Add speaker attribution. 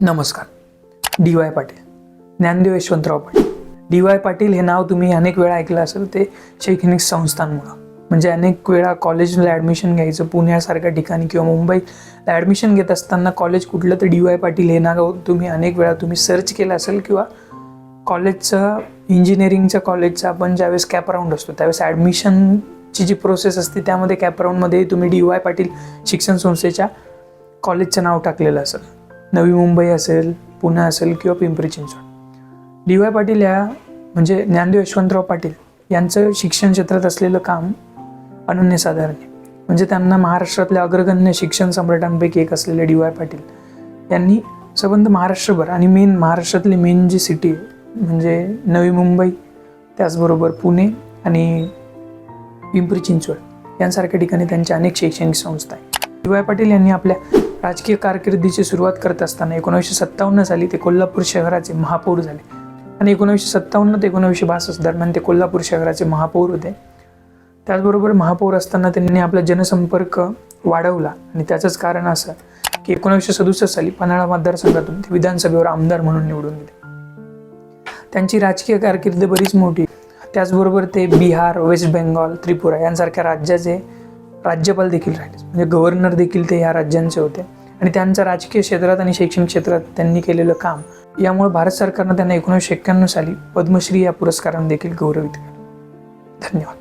Speaker 1: नमस्कार. D Y Patil Dnyandev Yashwantrao Patil. D Y Patil हे नाव तुम्ही अनेक वेळा ऐकलं असेल ते शैक्षणिक संस्थांमुळं. म्हणजे अनेक वेळा कॉलेजला ॲडमिशन घ्यायचं पुण्यासारख्या ठिकाणी किंवा मुंबईला ॲडमिशन घेत असताना कॉलेज कुठलं तर डी वाय पाटील हे नाव तुम्ही अनेक वेळा तुम्ही सर्च केलं असेल किंवा कॉलेजचं इंजिनिअरिंगच्या कॉलेजचं आपण ज्यावेळेस कॅपराऊंड असतो त्यावेळेस ॲडमिशनची जी प्रोसेस असते त्यामध्ये कॅपराऊंडमध्ये तुम्ही डी वाय पाटील शिक्षण संस्थेच्या कॉलेजचं नाव टाकलेलं असेल. नवी मुंबई असेल पुणे असेल किंवा पिंपरी चिंचवड. डी वाय पाटील या म्हणजे ज्ञानदेव यशवंतराव पाटील यांचं शिक्षण क्षेत्रात असलेलं काम अनन्यसाधारण आहे. म्हणजे त्यांना महाराष्ट्रातल्या अग्रगण्य शिक्षण सम्राटांपैकी एक असलेले डी वाय पाटील यांनी सबंध महाराष्ट्रभर आणि मेन महाराष्ट्रातली मेन जी सिटी आहे म्हणजे नवी मुंबई त्याचबरोबर पुणे आणि पिंपरी चिंचवड यांसारख्या ठिकाणी त्यांच्या अनेक शैक्षणिक संस्था आहेत. डी वाय पाटील यांनी आपल्या राजकीय कारकिर्दीची सुरुवात करत असताना एकोणीसशे सत्तावन्न साली ते कोल्हापूर शहराचे महापौर झाले. आणि एकोणीसशे सत्तावन्न ते एकोणीसशे बासष्ट दरम्यान ते कोल्हापूर शहराचे महापौर होते. त्याचबरोबर महापौर असताना त्यांनी आपला जनसंपर्क वाढवला. आणि त्याचंच कारण असं की एकोणीसशे सदुसष्ट साली पन्हाळा मतदारसंघातून ते विधानसभेवर आमदार म्हणून निवडून गेले. त्यांची राजकीय कारकिर्द बरीच मोठी. त्याचबरोबर ते बिहार वेस्ट बेंगॉल त्रिपुरा यांसारख्या राज्याचे राज्यपाल देखील राहिले. म्हणजे गव्हर्नर देखील ते या राज्यांचे होते. आणि त्यांचं राजकीय क्षेत्रात आणि शैक्षणिक क्षेत्रात त्यांनी केलेलं काम यामुळे भारत सरकारनं त्यांना एकोणीसशे एक्क्याण्णव साली पद्मश्री या पुरस्काराने देखील गौरवित. केलं धन्यवाद.